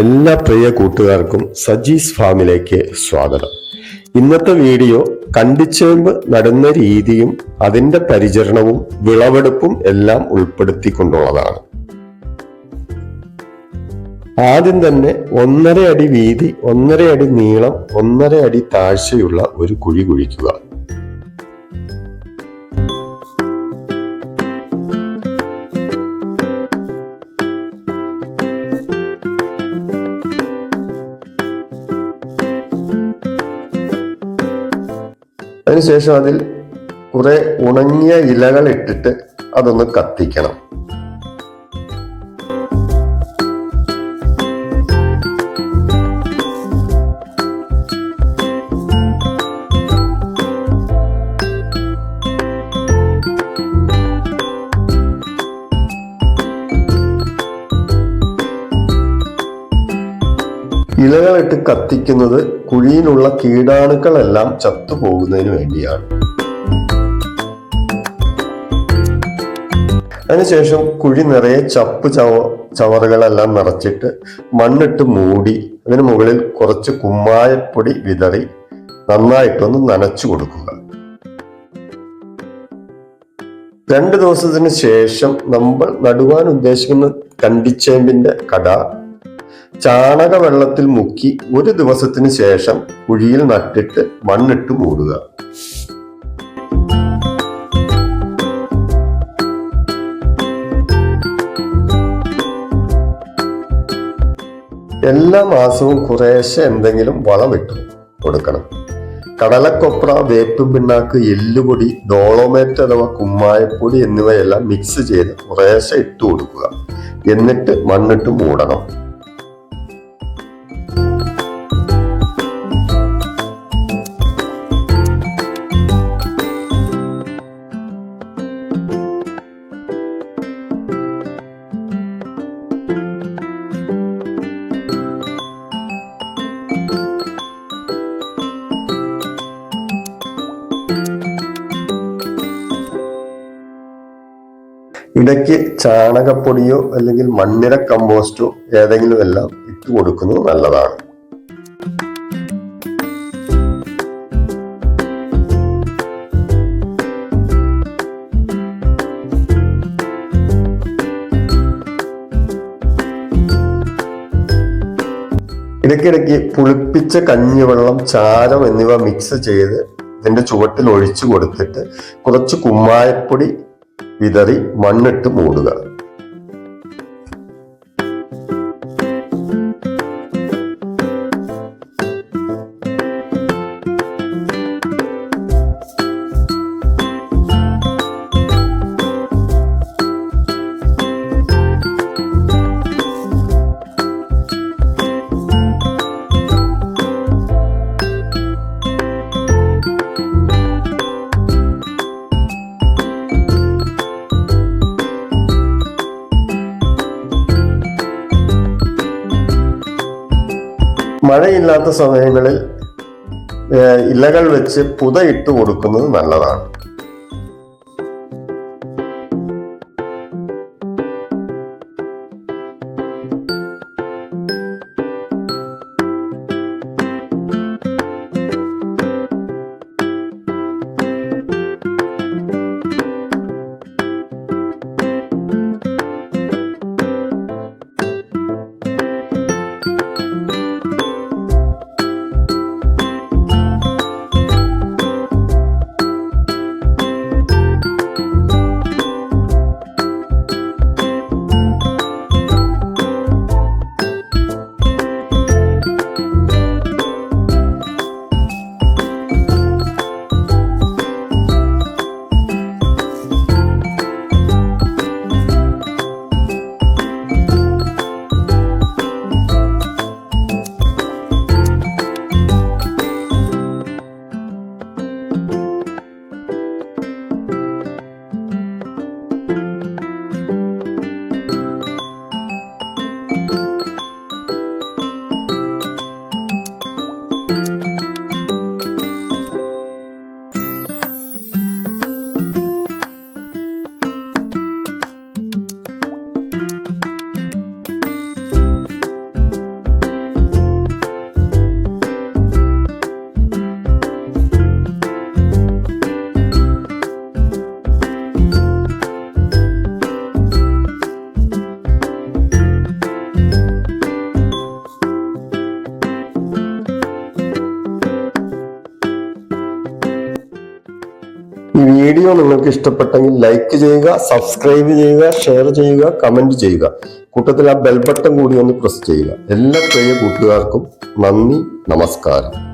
എല്ലാ പ്രിയ കൂട്ടുകാർക്കും സജീസ് ഫാമിലേക്ക് സ്വാഗതം. ഇന്നത്തെ വീഡിയോ കണ്ടിച്ചേമ്പ് നടുന്ന രീതിയും അതിന്റെ പരിചരണവും വിളവെടുപ്പും എല്ലാം ഉൾപ്പെടുത്തിക്കൊണ്ടുള്ളതാണ്. ആദ്യം തന്നെ ഒന്നര അടി വീതി ഒന്നര അടി നീളം ഒന്നര അടി താഴ്ചയുള്ള ഒരു കുഴി കുഴിക്കുക. അതിനുശേഷം അതിൽ കുറെ ഉണങ്ങിയ ഇലകൾ ഇട്ടിട്ട് അതൊന്ന് കത്തിക്കണം. ഇലകളിട്ട് കത്തിക്കുന്നത് കുഴിയിലുള്ള കീടാണുക്കളെല്ലാം ചത്തുപോകുന്നതിന് വേണ്ടിയാണ്. അതിനുശേഷം കുഴി നിറയെ ചപ്പ് ചവ ചവറുകളെല്ലാം നിറച്ചിട്ട് മണ്ണിട്ട് മൂടി അതിന് മുകളിൽ കുറച്ച് കുമ്മായപ്പൊടി വിതറി നന്നായിട്ടൊന്ന് നനച്ചു കൊടുക്കുക. രണ്ട് ദിവസത്തിന് ശേഷം നമ്മൾ നടുവാൻ ഉദ്ദേശിക്കുന്ന കണ്ടിച്ചേമ്പിന്റെ കട ചാണക വെള്ളത്തിൽ മുക്കി ഒരു ദിവസത്തിന് ശേഷം കുഴിയിൽ നട്ടിട്ട് മണ്ണിട്ട് മൂടുക. എല്ലാ മാസവും കുറേശ്ശെ എന്തെങ്കിലും വളമിട്ട് കൊടുക്കണം. കടലക്കൊപ്ര വേപ്പ് പിണ്ണാക്ക് എല്ലുപൊടി ഡോളോമേറ്റ് അഥവാ കുമ്മായപ്പൊടി എന്നിവയെല്ലാം മിക്സ് ചെയ്ത് കുറേശ്ശെ ഇട്ട് കൊടുക്കുക. എന്നിട്ട് മണ്ണിട്ട് മൂടണം. ഇടയ്ക്ക് ചാണകപ്പൊടിയോ അല്ലെങ്കിൽ മണ്ണിര കമ്പോസ്റ്റോ ഏതെങ്കിലും എല്ലാം ഇട്ട് കൊടുക്കുന്നത് നല്ലതാണ്. ഇടയ്ക്കിടയ്ക്ക് പുളിപ്പിച്ച കഞ്ഞിവെള്ളം ചാരം എന്നിവ മിക്സ് ചെയ്ത് ഇതിന്റെ ചുവട്ടിൽ ഒഴിച്ചു കൊടുത്തിട്ട് കുറച്ച് കുമ്മായപ്പൊടി വിതറി മണ്ണിട്ട് മൂടുക മഴയില്ലാത്ത സമയങ്ങളിൽ ഇലകൾ വെച്ച് പുതയിട്ട് കൊടുക്കുന്നത് നല്ലതാണ്. വീഡിയോ നിങ്ങൾക്ക് ഇഷ്ടപ്പെട്ടെങ്കിൽ ലൈക്ക് ചെയ്യുക സബ്സ്ക്രൈബ് ചെയ്യുക ഷെയർ ചെയ്യുക കമന്റ് ചെയ്യുക. കൂട്ടത്തിൽ ആ ബെൽ ബട്ടൺ കൂടി ഒന്ന് പ്രസ് ചെയ്യുക. എല്ലാ പ്രിയ കൂട്ടുകാർക്കും നന്ദി നമസ്കാരം.